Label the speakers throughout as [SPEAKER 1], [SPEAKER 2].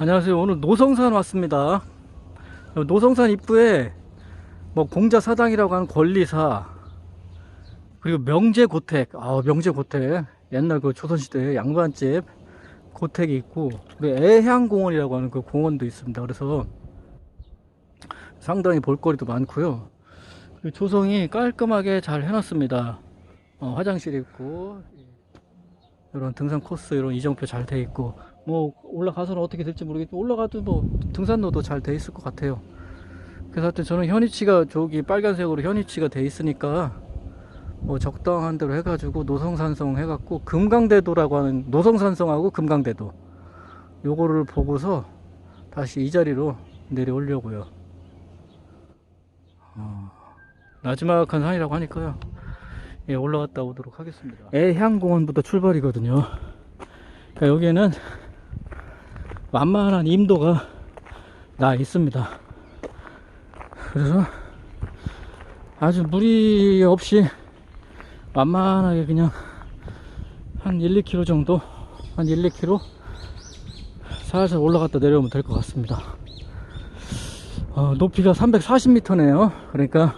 [SPEAKER 1] 안녕하세요. 오늘 노성산 왔습니다. 노성산 입구에 뭐 공자 사당이라고 하는 권리사 그리고 명제 고택, 아 명제 고택 옛날 그 조선시대 양반집 고택이 있고 애향공원이라고 하는 그 공원도 있습니다. 그래서 상당히 볼거리도 많고요. 조성이 깔끔하게 잘 해놨습니다. 어, 화장실 있고 이런 등산 코스 이런 이정표 잘 돼 있고 뭐 올라가서는 어떻게 될지 모르겠지만 올라가도 뭐 등산로도 잘 돼 있을 것 같아요. 그래서 하여튼 저는 현위치가 저기 빨간색으로 현위치가 돼 있으니까 뭐 적당한 대로 해가지고 노성산성 해갖고 금강대도라고 하는 노성산성하고 금강대도 요거를 보고서 다시 이 자리로 내려오려고요. 어, 나지막한 산이라고 하니까요. 예, 올라갔다 오도록 하겠습니다. 애향공원부터 출발이거든요. 그러니까 여기에는 만만한 임도가 나 있습니다. 그래서 아주 무리 없이 만만하게 그냥 한 1, 2km 정도, 한 1, 2km 살살 올라갔다 내려오면 될 것 같습니다. 어, 높이가 340m네요. 그러니까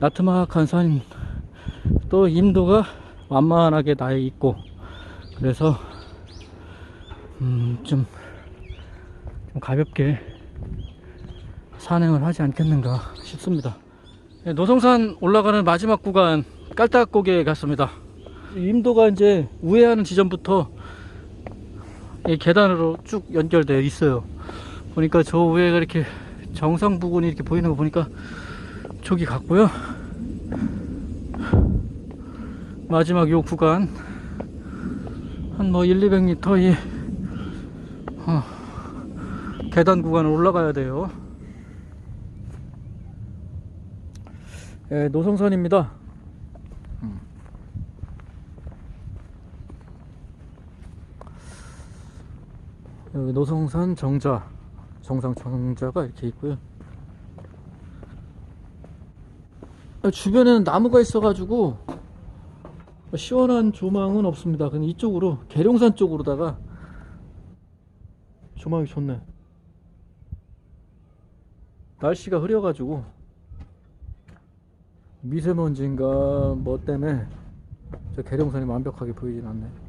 [SPEAKER 1] 나트막한 산, 또 임도가 완만하게 나 있고, 그래서 음, 좀, 좀 가볍게 산행을 하지 않겠는가 싶습니다. 네, 노성산 올라가는 마지막 구간 깔딱고개에 갔습니다. 임도가 이제 우회하는 지점부터 이 계단으로 쭉 연결되어 있어요. 보니까 저 위에가 이렇게 정상 부근이 이렇게 보이는 거 보니까 저기 갔고요. 마지막 요 구간 한 뭐 1, 200m 이 어, 계단 구간을 올라가야 돼요. 예, 노성산입니다. 음. 여기 노성산 정자, 정상 정자가 이렇게 있고요. 아, 주변에는 나무가 있어 가지고 시원한 조망은 없습니다. 근데 이쪽으로 계룡산 쪽으로다가 조망이 좋네. 날씨가 흐려가지고 미세먼지인가 뭐 때문에 저 계룡산이 완벽하게 보이진 않네.